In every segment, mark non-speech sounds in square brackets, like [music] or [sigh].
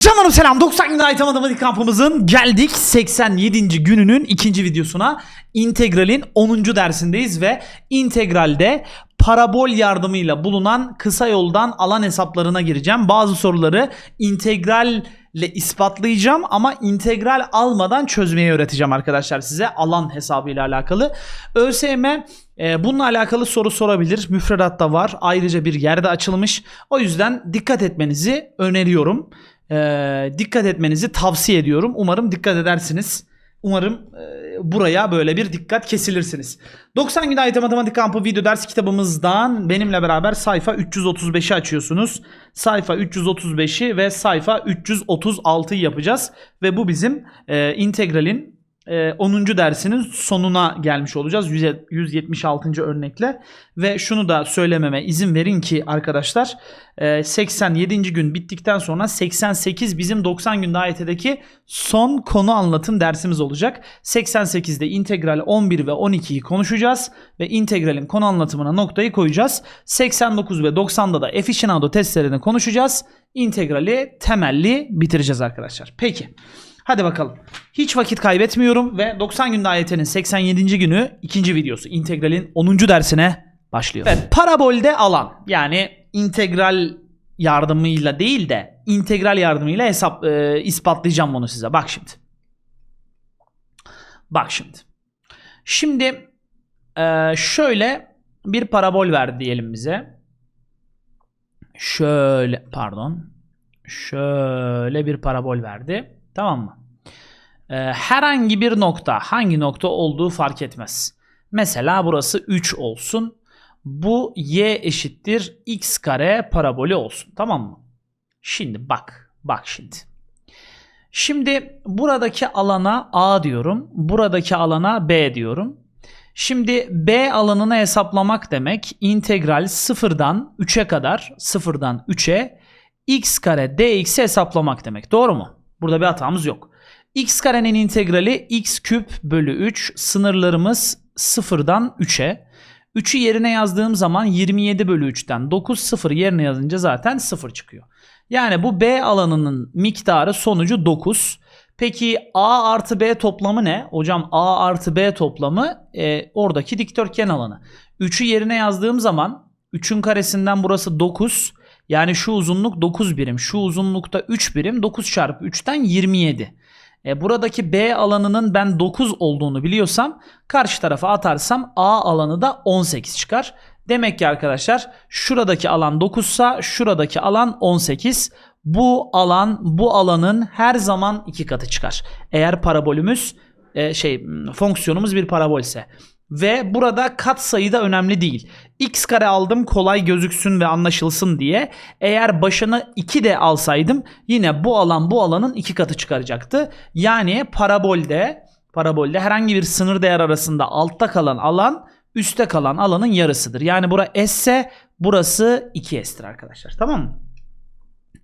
Canlarım selam. 90 günde ait matematik kampımızın geldik 87. gününün ikinci videosuna. İntegralin 10. dersindeyiz ve integralde parabol yardımıyla bulunan kısa yoldan alan hesaplarına gireceğim. Bazı soruları integralle ispatlayacağım ama integral almadan çözmeyi öğreteceğim arkadaşlar size alan hesabıyla alakalı. ÖSYM e, bununla alakalı soru sorabilir. Müfredatta var. Ayrıca bir yerde açılmış. O yüzden dikkat etmenizi öneriyorum. Ee, dikkat etmenizi tavsiye ediyorum. Umarım dikkat edersiniz. Umarım e, buraya böyle bir dikkat kesilirsiniz. 90 gün ait matematik kampı video ders kitabımızdan benimle beraber sayfa 335'i açıyorsunuz. Sayfa 335'i ve sayfa 336'yı yapacağız. Ve bu bizim e, integralin e, 10. dersinin sonuna gelmiş olacağız. 100 176. örnekle. Ve şunu da söylememe izin verin ki arkadaşlar e, 87. gün bittikten sonra 88 bizim 90 günde AYT'deki son konu anlatım dersimiz olacak. 88'de integral 11 ve 12'yi konuşacağız ve integralin konu anlatımına noktayı koyacağız. 89 ve 90'da da efficienado testlerini konuşacağız. İntegrali temelli bitireceğiz arkadaşlar. Peki. Hadi bakalım. Hiç vakit kaybetmiyorum ve 90 günde AYT'nin 87. günü ikinci videosu integralin 10. dersine başlıyor. Evet, parabolde alan yani integral yardımıyla değil de integral yardımıyla hesap e, ispatlayacağım bunu size. Bak şimdi. Bak şimdi. Şimdi e, şöyle bir parabol verdi diyelim bize. Şöyle pardon. Şöyle bir parabol verdi. Tamam mı? Ee, herhangi bir nokta, hangi nokta olduğu fark etmez. Mesela burası 3 olsun. Bu y eşittir x kare parabolü olsun. Tamam mı? Şimdi bak, bak şimdi. Şimdi buradaki alana a diyorum. Buradaki alana b diyorum. Şimdi b alanını hesaplamak demek integral sıfırdan 3'e kadar sıfırdan 3'e x kare dx'i hesaplamak demek. Doğru mu? Burada bir hatamız yok. X karenin integrali x küp bölü 3 sınırlarımız sıfırdan 3'e. 3'ü yerine yazdığım zaman 27 bölü 3'ten 9 sıfır yerine yazınca zaten 0 çıkıyor. Yani bu B alanının miktarı sonucu 9. Peki A artı B toplamı ne? Hocam A artı B toplamı e, oradaki dikdörtgen alanı. 3'ü yerine yazdığım zaman 3'ün karesinden burası 9. Yani şu uzunluk 9 birim. Şu uzunlukta 3 birim. 9 çarpı 3'ten 27. E, buradaki B alanının ben 9 olduğunu biliyorsam karşı tarafa atarsam A alanı da 18 çıkar. Demek ki arkadaşlar şuradaki alan 9 sa şuradaki alan 18. Bu alan bu alanın her zaman iki katı çıkar. Eğer parabolümüz e, şey fonksiyonumuz bir parabolse. Ve burada kat sayı da önemli değil. X kare aldım kolay gözüksün ve anlaşılsın diye. Eğer başına 2 de alsaydım yine bu alan bu alanın iki katı çıkaracaktı. Yani parabolde parabolde herhangi bir sınır değer arasında altta kalan alan üstte kalan alanın yarısıdır. Yani bura S ise burası 2S'tir arkadaşlar. Tamam mı?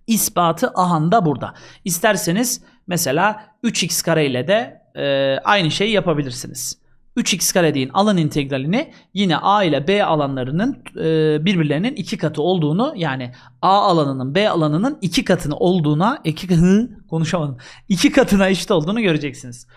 İspatı ahanda burada. İsterseniz mesela 3x kare ile de e, aynı şeyi yapabilirsiniz. 3x kare deyin alan integralini yine a ile b alanlarının e, birbirlerinin iki katı olduğunu yani a alanının b alanının iki katını olduğuna iki [laughs] hı, konuşamadım iki katına eşit olduğunu göreceksiniz.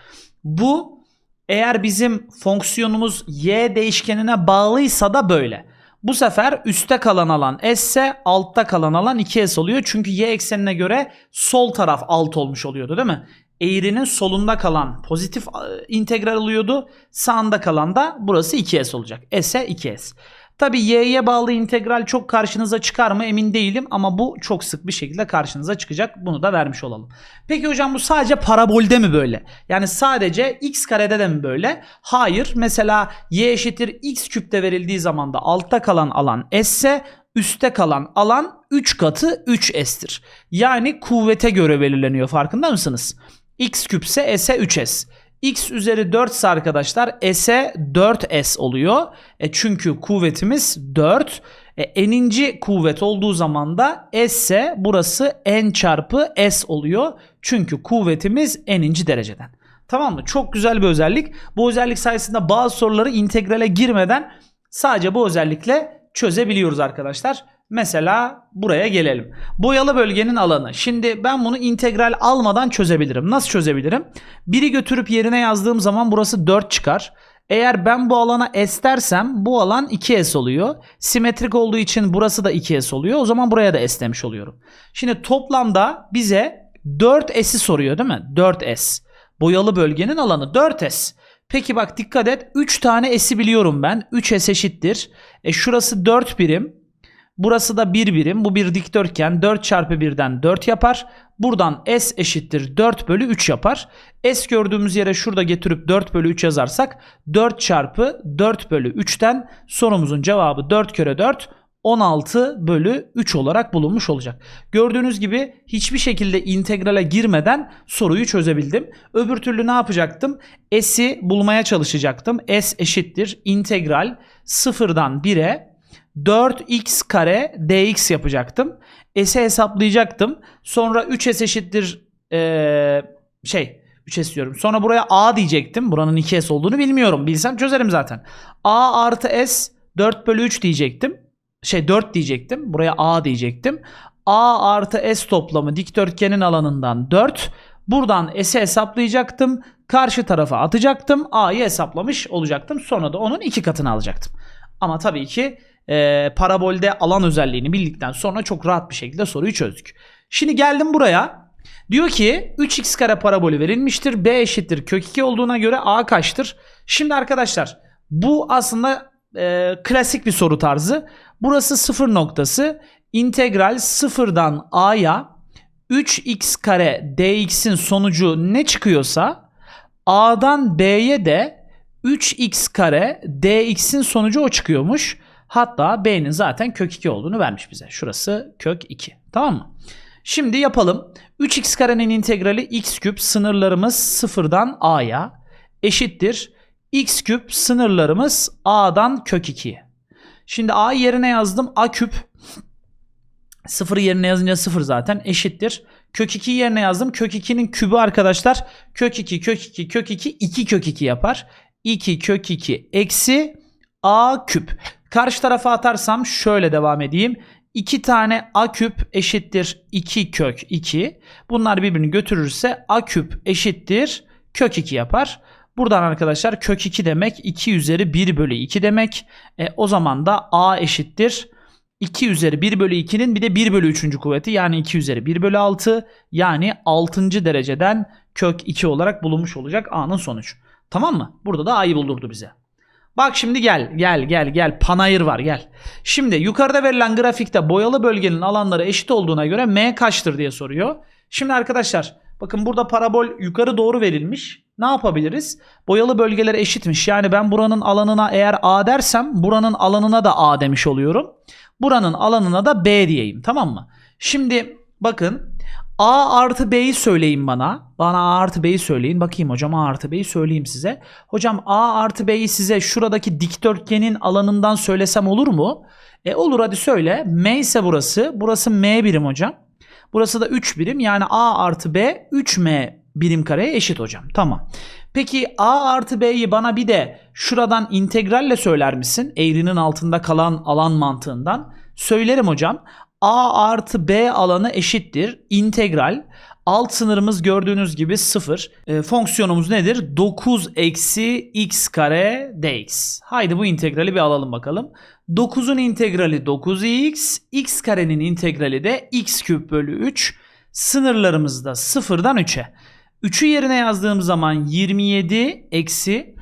Bu eğer bizim fonksiyonumuz y değişkenine bağlıysa da böyle. Bu sefer üstte kalan alan s ise altta kalan alan 2s oluyor. Çünkü y eksenine göre sol taraf alt olmuş oluyordu değil mi? Eğrinin solunda kalan pozitif e, integral oluyordu. Sağında kalan da burası 2s olacak. S'e 2s. Tabi y'ye bağlı integral çok karşınıza çıkar mı emin değilim ama bu çok sık bir şekilde karşınıza çıkacak. Bunu da vermiş olalım. Peki hocam bu sadece parabolde mi böyle? Yani sadece x karede de mi böyle? Hayır. Mesela y eşittir x küpte verildiği zaman da altta kalan alan s ise üstte kalan alan 3 katı 3s'tir. Yani kuvvete göre belirleniyor farkında mısınız? X küpse s'e 3s. x üzeri 4 ise arkadaşlar s'e 4s oluyor. E çünkü kuvvetimiz 4. E, n'inci kuvvet olduğu zaman da s ise burası n çarpı s oluyor. Çünkü kuvvetimiz n'inci dereceden. Tamam mı? Çok güzel bir özellik. Bu özellik sayesinde bazı soruları integrale girmeden sadece bu özellikle çözebiliyoruz arkadaşlar. Mesela buraya gelelim. Boyalı bölgenin alanı. Şimdi ben bunu integral almadan çözebilirim. Nasıl çözebilirim? Biri götürüp yerine yazdığım zaman burası 4 çıkar. Eğer ben bu alana S dersem bu alan 2S oluyor. Simetrik olduğu için burası da 2S oluyor. O zaman buraya da S demiş oluyorum. Şimdi toplamda bize 4S'i soruyor değil mi? 4S. Boyalı bölgenin alanı 4S. Peki bak dikkat et 3 tane S'i biliyorum ben. 3S eşittir. E şurası 4 birim. Burası da 1 birim. Bu bir dikdörtgen. 4 çarpı 1'den 4 yapar. Buradan S eşittir 4 bölü 3 yapar. S gördüğümüz yere şurada getirip 4 bölü 3 yazarsak 4 çarpı 4 bölü 3'ten sorumuzun cevabı 4 kere 4 16 bölü 3 olarak bulunmuş olacak. Gördüğünüz gibi hiçbir şekilde integrale girmeden soruyu çözebildim. Öbür türlü ne yapacaktım? S'i bulmaya çalışacaktım. S eşittir integral sıfırdan 1'e 4x kare dx yapacaktım. S'i hesaplayacaktım. Sonra 3s eşittir eee, şey 3s diyorum. Sonra buraya a diyecektim. Buranın 2s olduğunu bilmiyorum. Bilsem çözerim zaten. a artı s 4 bölü 3 diyecektim. Şey 4 diyecektim. Buraya a diyecektim. a artı s toplamı dikdörtgenin alanından 4. Buradan s'i hesaplayacaktım. Karşı tarafa atacaktım. a'yı hesaplamış olacaktım. Sonra da onun iki katını alacaktım. Ama tabii ki e, parabolde alan özelliğini bildikten sonra çok rahat bir şekilde soruyu çözdük. Şimdi geldim buraya. Diyor ki 3x kare parabolü verilmiştir. B eşittir kök 2 olduğuna göre a kaçtır? Şimdi arkadaşlar bu aslında e, klasik bir soru tarzı. Burası sıfır noktası. İntegral sıfırdan a'ya 3x kare dx'in sonucu ne çıkıyorsa a'dan b'ye de 3x kare dx'in sonucu o çıkıyormuş. Hatta b'nin zaten kök 2 olduğunu vermiş bize. Şurası kök 2. Tamam mı? Şimdi yapalım. 3x karenin integrali x küp sınırlarımız sıfırdan a'ya eşittir. x küp sınırlarımız a'dan kök 2'ye. Şimdi a yerine yazdım. a küp Sıfırı yerine yazınca sıfır zaten eşittir. Kök 2 yerine yazdım. Kök 2'nin kübü arkadaşlar kök 2 kök 2 kök 2 2 kök 2 yapar. 2 kök 2 eksi a küp. Karşı tarafa atarsam şöyle devam edeyim. 2 tane a küp eşittir 2 kök 2. Bunlar birbirini götürürse a küp eşittir kök 2 yapar. Buradan arkadaşlar kök 2 demek 2 üzeri 1 bölü 2 demek. E, o zaman da a eşittir 2 üzeri 1 bölü 2'nin bir de 1 bölü 3. kuvveti yani 2 üzeri 1 bölü 6 yani 6. dereceden kök 2 olarak bulunmuş olacak a'nın sonucu. Tamam mı? Burada da a'yı buldurdu bize. Bak şimdi gel gel gel gel panayır var gel. Şimdi yukarıda verilen grafikte boyalı bölgenin alanları eşit olduğuna göre m kaçtır diye soruyor. Şimdi arkadaşlar bakın burada parabol yukarı doğru verilmiş. Ne yapabiliriz? Boyalı bölgeler eşitmiş. Yani ben buranın alanına eğer a dersem buranın alanına da a demiş oluyorum. Buranın alanına da b diyeyim tamam mı? Şimdi bakın A artı B'yi söyleyin bana. Bana A artı B'yi söyleyin. Bakayım hocam A artı B'yi söyleyeyim size. Hocam A artı B'yi size şuradaki dikdörtgenin alanından söylesem olur mu? E olur hadi söyle. M ise burası. Burası M birim hocam. Burası da 3 birim. Yani A artı B 3M birim kareye eşit hocam. Tamam. Peki A artı B'yi bana bir de şuradan integralle söyler misin? Eğrinin altında kalan alan mantığından. Söylerim hocam. A artı B alanı eşittir. İntegral. Alt sınırımız gördüğünüz gibi 0. E, fonksiyonumuz nedir? 9 eksi x kare dx. Haydi bu integrali bir alalım bakalım. 9'un integrali 9x. x karenin integrali de x küp bölü 3. Sınırlarımız da 0'dan 3'e. 3'ü yerine yazdığım zaman 27 eksi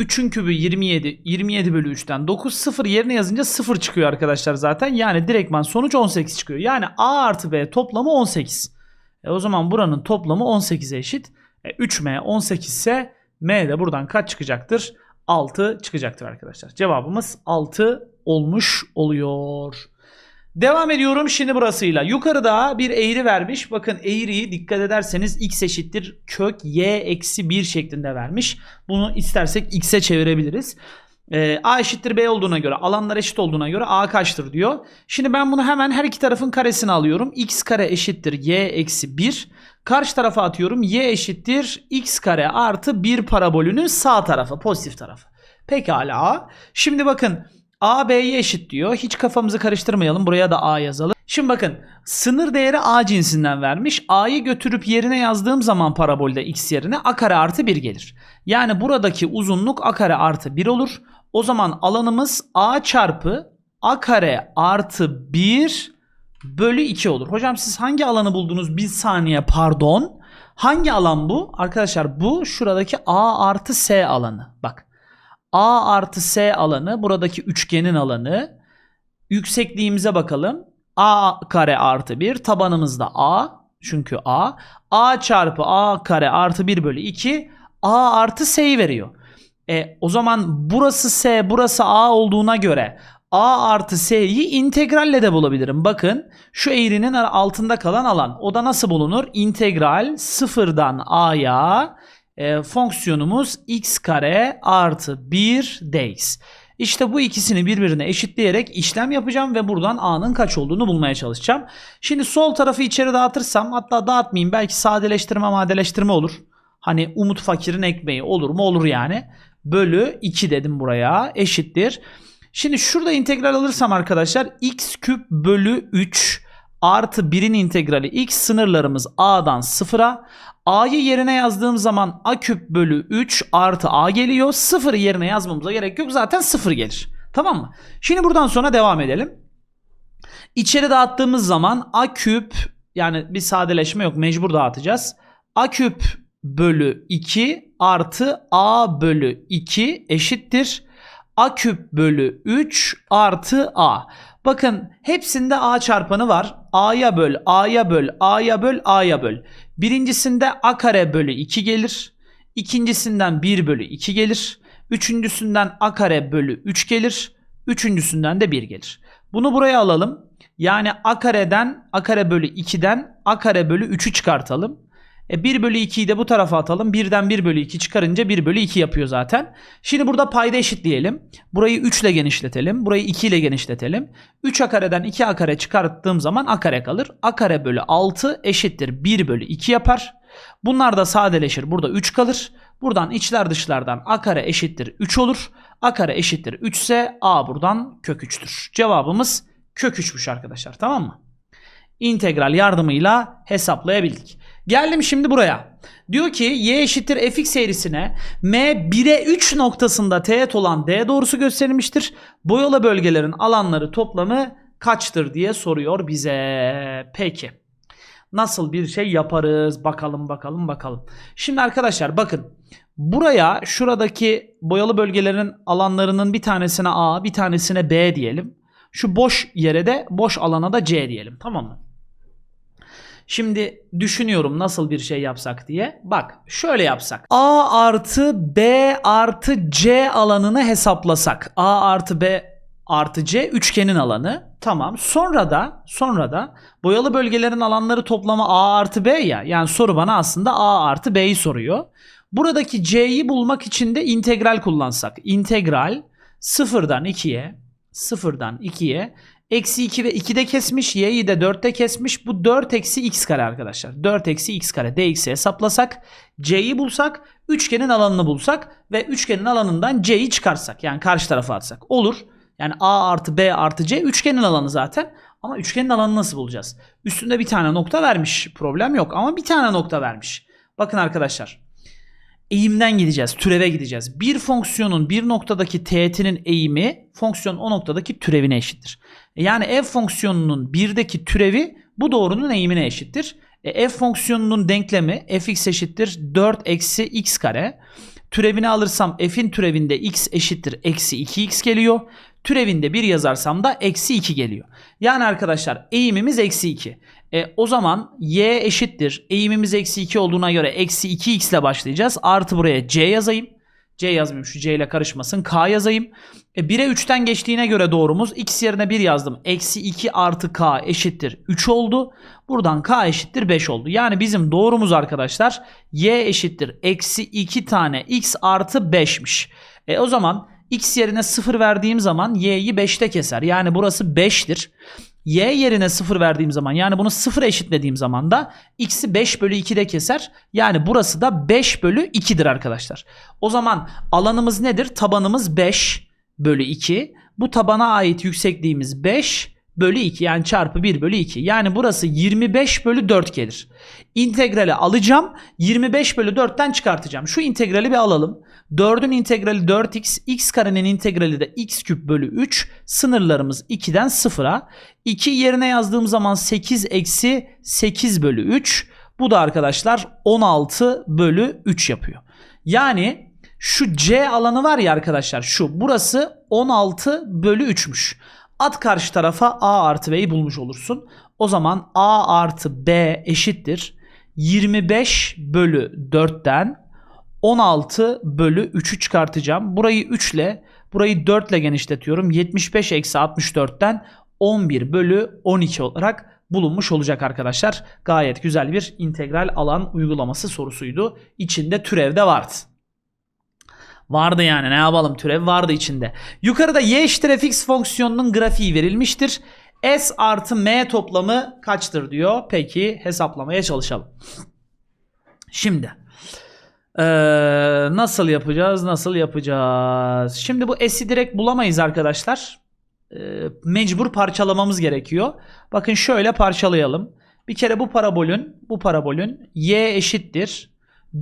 3'ün kübü 27. 27 bölü 3'ten 9. 0 yerine yazınca 0 çıkıyor arkadaşlar zaten. Yani direktman sonuç 18 çıkıyor. Yani A artı B toplamı 18. E o zaman buranın toplamı 18'e eşit. E 3M 18 ise M de buradan kaç çıkacaktır? 6 çıkacaktır arkadaşlar. Cevabımız 6 olmuş oluyor. Devam ediyorum şimdi burasıyla. Yukarıda bir eğri vermiş. Bakın eğriyi dikkat ederseniz x eşittir kök y eksi 1 şeklinde vermiş. Bunu istersek x'e çevirebiliriz. Ee, a eşittir b olduğuna göre alanlar eşit olduğuna göre a kaçtır diyor. Şimdi ben bunu hemen her iki tarafın karesini alıyorum. x kare eşittir y eksi 1. Karşı tarafa atıyorum. y eşittir x kare artı 1 parabolünün sağ tarafı pozitif tarafı. Pekala. Şimdi bakın A B'ye eşit diyor. Hiç kafamızı karıştırmayalım. Buraya da A yazalım. Şimdi bakın sınır değeri A cinsinden vermiş. A'yı götürüp yerine yazdığım zaman parabolde x yerine a kare artı 1 gelir. Yani buradaki uzunluk a kare artı 1 olur. O zaman alanımız a çarpı a kare artı 1 bölü 2 olur. Hocam siz hangi alanı buldunuz? Bir saniye pardon. Hangi alan bu? Arkadaşlar bu şuradaki a artı s alanı. Bak a artı s alanı buradaki üçgenin alanı. Yüksekliğimize bakalım. a kare artı 1 tabanımız da a. Çünkü a. a çarpı a kare artı 1 bölü 2 a artı s'yi veriyor. E, o zaman burası s burası a olduğuna göre a artı s'yi integralle de bulabilirim. Bakın şu eğrinin altında kalan alan. O da nasıl bulunur? İntegral sıfırdan a'ya e, fonksiyonumuz x kare artı 1 dx. İşte bu ikisini birbirine eşitleyerek işlem yapacağım ve buradan a'nın kaç olduğunu bulmaya çalışacağım. Şimdi sol tarafı içeri dağıtırsam hatta dağıtmayayım belki sadeleştirme madeleştirme olur. Hani Umut Fakir'in ekmeği olur mu olur yani. Bölü 2 dedim buraya eşittir. Şimdi şurada integral alırsam arkadaşlar x küp bölü 3 artı 1'in integrali x sınırlarımız a'dan 0'a. A'yı yerine yazdığım zaman a küp bölü 3 artı a geliyor. 0'ı yerine yazmamıza gerek yok zaten 0 gelir. Tamam mı? Şimdi buradan sonra devam edelim. İçeri dağıttığımız zaman a küp yani bir sadeleşme yok mecbur dağıtacağız. a küp bölü 2 artı a bölü 2 eşittir a küp bölü 3 artı a. Bakın hepsinde a çarpanı var. a'ya böl, a'ya böl, a'ya böl, a'ya böl. Birincisinde a kare bölü 2 gelir. İkincisinden 1 bölü 2 gelir. Üçüncüsünden a kare bölü 3 gelir. Üçüncüsünden de 1 gelir. Bunu buraya alalım. Yani a kareden a kare bölü 2'den a kare bölü 3'ü çıkartalım. E 1 bölü 2'yi de bu tarafa atalım. 1'den 1 bölü 2 çıkarınca 1 bölü 2 yapıyor zaten. Şimdi burada payda eşitleyelim. Burayı 3 ile genişletelim. Burayı 2 ile genişletelim. 3 a kareden 2 a kare çıkarttığım zaman a kare kalır. a kare bölü 6 eşittir 1 bölü 2 yapar. Bunlar da sadeleşir. Burada 3 kalır. Buradan içler dışlardan a kare eşittir 3 olur. a kare eşittir 3 ise a buradan kök 3'tür. Cevabımız kök 3'müş arkadaşlar tamam mı? İntegral yardımıyla hesaplayabildik. Geldim şimdi buraya. Diyor ki y eşittir fx eğrisine m 1'e 3 noktasında teğet olan d doğrusu gösterilmiştir. Boyalı bölgelerin alanları toplamı kaçtır diye soruyor bize. Peki. Nasıl bir şey yaparız? Bakalım bakalım bakalım. Şimdi arkadaşlar bakın. Buraya şuradaki boyalı bölgelerin alanlarının bir tanesine A bir tanesine B diyelim. Şu boş yere de boş alana da C diyelim. Tamam mı? Şimdi düşünüyorum nasıl bir şey yapsak diye. Bak şöyle yapsak. A artı B artı C alanını hesaplasak. A artı B artı C üçgenin alanı. Tamam. Sonra da sonra da boyalı bölgelerin alanları toplamı A artı B ya. Yani soru bana aslında A artı B'yi soruyor. Buradaki C'yi bulmak için de integral kullansak. İntegral sıfırdan 2'ye sıfırdan 2'ye Eksi 2 ve 2'de kesmiş. Y'yi de 4'te kesmiş. Bu 4 eksi x kare arkadaşlar. 4 eksi x kare dx'i hesaplasak. C'yi bulsak. Üçgenin alanını bulsak. Ve üçgenin alanından C'yi çıkarsak. Yani karşı tarafa atsak. Olur. Yani A artı B artı C üçgenin alanı zaten. Ama üçgenin alanını nasıl bulacağız? Üstünde bir tane nokta vermiş. Problem yok. Ama bir tane nokta vermiş. Bakın arkadaşlar. Eğimden gideceğiz. Türeve gideceğiz. Bir fonksiyonun bir noktadaki teğetinin eğimi fonksiyon o noktadaki türevine eşittir. Yani f fonksiyonunun birdeki türevi bu doğrunun eğimine eşittir. E, f fonksiyonunun denklemi fx eşittir 4 eksi x kare. Türevini alırsam f'in türevinde x eşittir eksi 2x geliyor. Türevinde 1 yazarsam da eksi 2 geliyor. Yani arkadaşlar eğimimiz eksi 2. E, o zaman y eşittir. Eğimimiz eksi 2 olduğuna göre eksi 2x ile başlayacağız. Artı buraya c yazayım. C yazmayayım şu C ile karışmasın. K yazayım. E 1'e 3'ten geçtiğine göre doğrumuz x yerine 1 yazdım. Eksi 2 artı K eşittir 3 oldu. Buradan K eşittir 5 oldu. Yani bizim doğrumuz arkadaşlar Y eşittir. Eksi 2 tane x artı 5'miş. E o zaman x yerine 0 verdiğim zaman y'yi 5'te keser. Yani burası 5'tir y yerine 0 verdiğim zaman yani bunu 0 eşitlediğim zaman da x'i 5 bölü 2'de keser. Yani burası da 5 bölü 2'dir arkadaşlar. O zaman alanımız nedir? Tabanımız 5 bölü 2. Bu tabana ait yüksekliğimiz 5 bölü 2 yani çarpı 1 bölü 2. Yani burası 25 bölü 4 gelir. İntegrali alacağım 25 bölü 4'ten çıkartacağım. Şu integrali bir alalım. 4'ün integrali 4x, x karenin integrali de x küp bölü 3. Sınırlarımız 2'den 0'a. 2 yerine yazdığım zaman 8 eksi 8 bölü 3. Bu da arkadaşlar 16 bölü 3 yapıyor. Yani şu C alanı var ya arkadaşlar şu burası 16 bölü 3'müş. At karşı tarafa A artı B'yi bulmuş olursun. O zaman A artı B eşittir. 25 bölü 4'ten 16 bölü 3'ü çıkartacağım. Burayı 3 ile burayı 4 ile genişletiyorum. 75 eksi 64'ten 11 bölü 12 olarak bulunmuş olacak arkadaşlar. Gayet güzel bir integral alan uygulaması sorusuydu. İçinde türev de vardı. Vardı yani ne yapalım türev vardı içinde. Yukarıda y eşittir fx fonksiyonunun grafiği verilmiştir. S artı m toplamı kaçtır diyor. Peki hesaplamaya çalışalım. Şimdi ee, nasıl yapacağız nasıl yapacağız. Şimdi bu s'i direkt bulamayız arkadaşlar. Ee, mecbur parçalamamız gerekiyor. Bakın şöyle parçalayalım. Bir kere bu parabolün bu parabolün y eşittir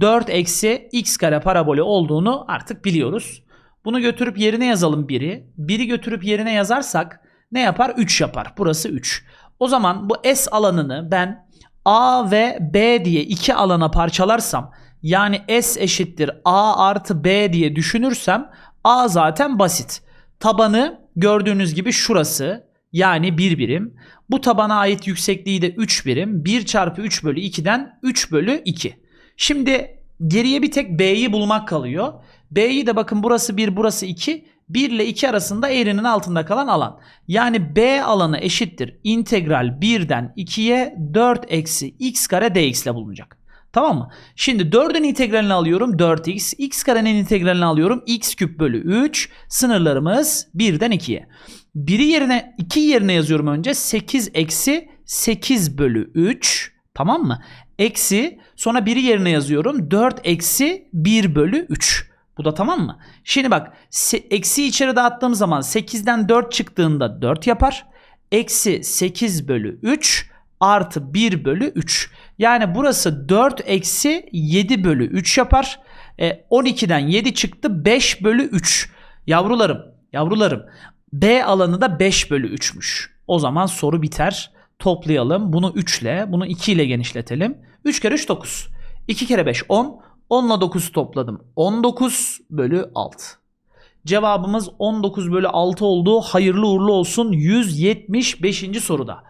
4 eksi x kare parabolü olduğunu artık biliyoruz. Bunu götürüp yerine yazalım 1'i. 1'i götürüp yerine yazarsak ne yapar? 3 yapar. Burası 3. O zaman bu S alanını ben A ve B diye iki alana parçalarsam yani S eşittir A artı B diye düşünürsem A zaten basit. Tabanı gördüğünüz gibi şurası yani 1 birim. Bu tabana ait yüksekliği de 3 birim. 1 çarpı 3 bölü 2'den 3 bölü 2. Şimdi geriye bir tek B'yi bulmak kalıyor. B'yi de bakın burası 1 burası 2. 1 ile 2 arasında eğrinin altında kalan alan. Yani B alanı eşittir. İntegral 1'den 2'ye 4 eksi x kare dx ile bulunacak. Tamam mı? Şimdi 4'ün integralini alıyorum 4x. x karenin integralini alıyorum x küp bölü 3. Sınırlarımız 1'den 2'ye. 1'i yerine 2 yerine yazıyorum önce. 8 eksi 8 bölü 3. Tamam mı? Eksi sonra 1'i yerine yazıyorum. 4 eksi 1 bölü 3. Bu da tamam mı? Şimdi bak eksi içeri dağıttığım zaman 8'den 4 çıktığında 4 yapar. Eksi 8 bölü 3 artı 1 bölü 3. Yani burası 4 eksi 7 bölü 3 yapar. E, 12'den 7 çıktı 5 bölü 3. Yavrularım yavrularım B alanı da 5 bölü 3'müş. O zaman soru biter. Toplayalım. Bunu 3 ile bunu 2 ile genişletelim. 3 kere 3 9. 2 kere 5 10. 10 ile 9 topladım. 19 bölü 6. Cevabımız 19 bölü 6 oldu. Hayırlı uğurlu olsun 175. soruda.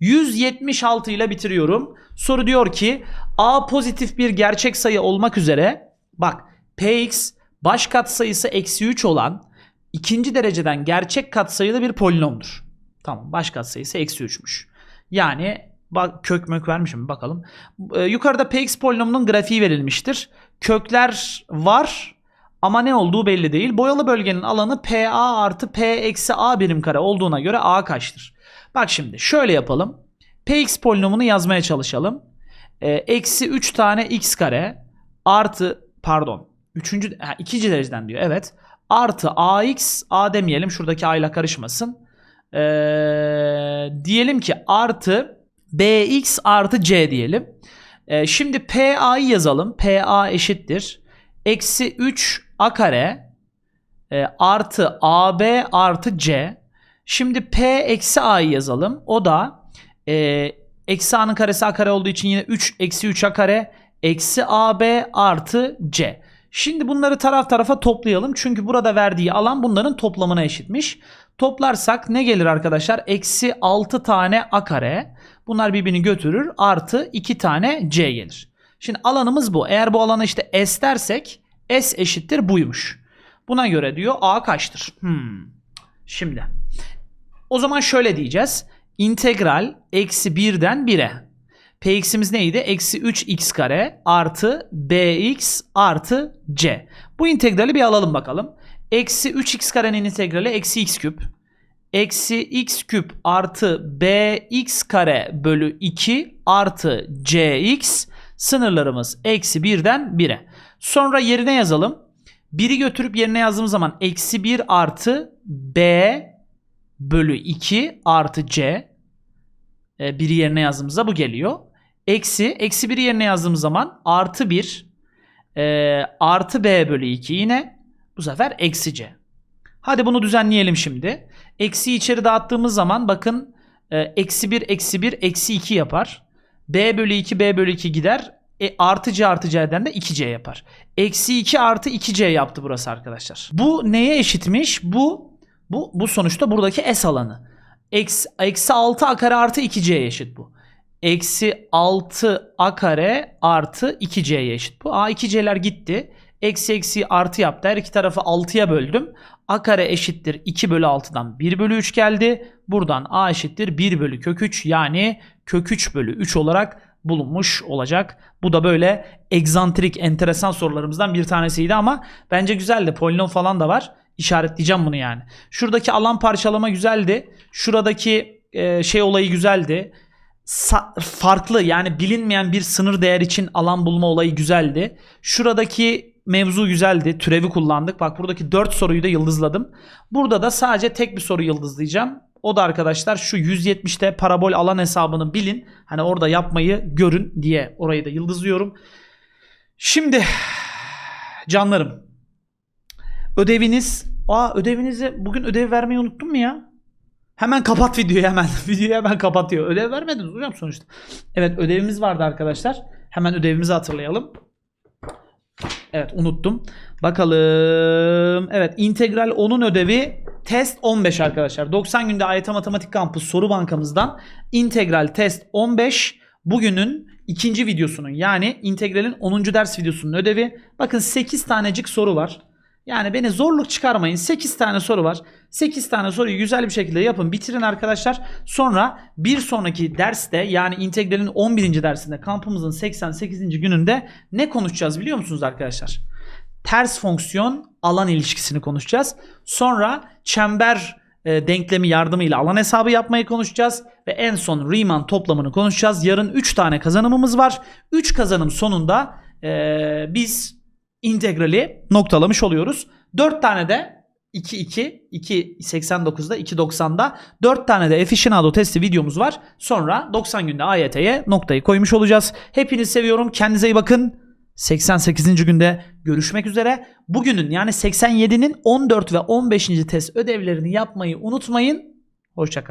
176 ile bitiriyorum. Soru diyor ki A pozitif bir gerçek sayı olmak üzere bak Px baş katsayısı eksi 3 olan ikinci dereceden gerçek katsayılı bir polinomdur. Tamam baş katsayısı eksi 3'müş. Yani bak kök mök vermişim bakalım. Ee, yukarıda Px polinomunun grafiği verilmiştir. Kökler var ama ne olduğu belli değil. Boyalı bölgenin alanı PA artı P eksi A birim kare olduğuna göre A kaçtır? Bak şimdi şöyle yapalım. Px polinomunu yazmaya çalışalım. Ee, eksi 3 tane x kare artı pardon 3. Ha, ikinci dereceden diyor evet. Artı ax a demeyelim şuradaki a ile karışmasın. Ee, diyelim ki artı bx artı c diyelim. Ee, şimdi pa'yı yazalım. pa eşittir. Eksi 3 a kare e, artı ab artı c. Şimdi p eksi a'yı yazalım. O da e, eksi a'nın karesi a kare olduğu için yine 3 eksi 3 a kare eksi ab artı c. Şimdi bunları taraf tarafa toplayalım. Çünkü burada verdiği alan bunların toplamına eşitmiş. Toplarsak ne gelir arkadaşlar? Eksi 6 tane a kare. Bunlar birbirini götürür. Artı 2 tane c gelir. Şimdi alanımız bu. Eğer bu alana işte s dersek s eşittir buymuş. Buna göre diyor a kaçtır? Hmm. Şimdi o zaman şöyle diyeceğiz. İntegral eksi 1'den 1'e. Px'imiz neydi? Eksi 3x kare artı bx artı c. Bu integrali bir alalım bakalım. Eksi 3x karenin integrali eksi x küp. Eksi x küp artı bx kare bölü 2 artı cx sınırlarımız eksi 1'den 1'e. Sonra yerine yazalım. 1'i götürüp yerine yazdığımız zaman eksi 1 artı B bölü 2 artı C. E, biri yerine yazdığımızda bu geliyor. Eksi, eksi 1'i yerine yazdığımız zaman artı 1 e, artı B bölü 2 yine bu sefer eksi C. Hadi bunu düzenleyelim şimdi. Eksi içeri dağıttığımız zaman bakın e, eksi 1 eksi 1 eksi 2 yapar. B bölü 2 B bölü 2 gider. E, artı C artı C'den de 2C yapar. Eksi 2 artı 2C yaptı burası arkadaşlar. Bu neye eşitmiş? Bu bu, bu sonuçta buradaki S alanı. Eksi, eksi 6 a kare artı 2C'ye eşit bu. Eksi 6 a kare artı 2C'ye eşit bu. A 2C'ler gitti. Eksi eksi artı yaptı. Her iki tarafı 6'ya böldüm. A kare eşittir 2 bölü 6'dan 1 bölü 3 geldi. Buradan A eşittir 1 bölü kök 3 yani kök 3 bölü 3 olarak bulunmuş olacak. Bu da böyle egzantrik enteresan sorularımızdan bir tanesiydi ama bence güzeldi. Polinom falan da var. İşaretleyeceğim bunu yani. Şuradaki alan parçalama güzeldi. Şuradaki e, şey olayı güzeldi. Sa- farklı yani bilinmeyen bir sınır değer için alan bulma olayı güzeldi. Şuradaki mevzu güzeldi. Türevi kullandık. Bak buradaki 4 soruyu da yıldızladım. Burada da sadece tek bir soru yıldızlayacağım. O da arkadaşlar şu 170'te parabol alan hesabını bilin. Hani orada yapmayı görün diye orayı da yıldızlıyorum. Şimdi canlarım ödeviniz Aa ödevinizi bugün ödev vermeyi unuttum mu ya? Hemen kapat videoyu hemen. [laughs] videoyu hemen kapatıyor. Ödev vermediniz hocam sonuçta. Evet ödevimiz vardı arkadaşlar. Hemen ödevimizi hatırlayalım. Evet unuttum. Bakalım. Evet integral 10'un ödevi test 15 arkadaşlar. 90 günde AYT Matematik Kampı soru bankamızdan integral test 15 bugünün ikinci videosunun yani integralin 10. ders videosunun ödevi. Bakın 8 tanecik soru var. Yani beni zorluk çıkarmayın. 8 tane soru var. 8 tane soruyu güzel bir şekilde yapın. Bitirin arkadaşlar. Sonra bir sonraki derste yani integralin 11. dersinde kampımızın 88. gününde ne konuşacağız biliyor musunuz arkadaşlar? Ters fonksiyon alan ilişkisini konuşacağız. Sonra çember e, denklemi yardımıyla alan hesabı yapmayı konuşacağız. Ve en son Riemann toplamını konuşacağız. Yarın 3 tane kazanımımız var. 3 kazanım sonunda e, biz integrali noktalamış oluyoruz. 4 tane de 2 2 2 89'da 2 90'da 4 tane de aficionado testi videomuz var. Sonra 90 günde AYT'ye noktayı koymuş olacağız. Hepinizi seviyorum. Kendinize iyi bakın. 88. günde görüşmek üzere. Bugünün yani 87'nin 14 ve 15. test ödevlerini yapmayı unutmayın. Hoşçakal.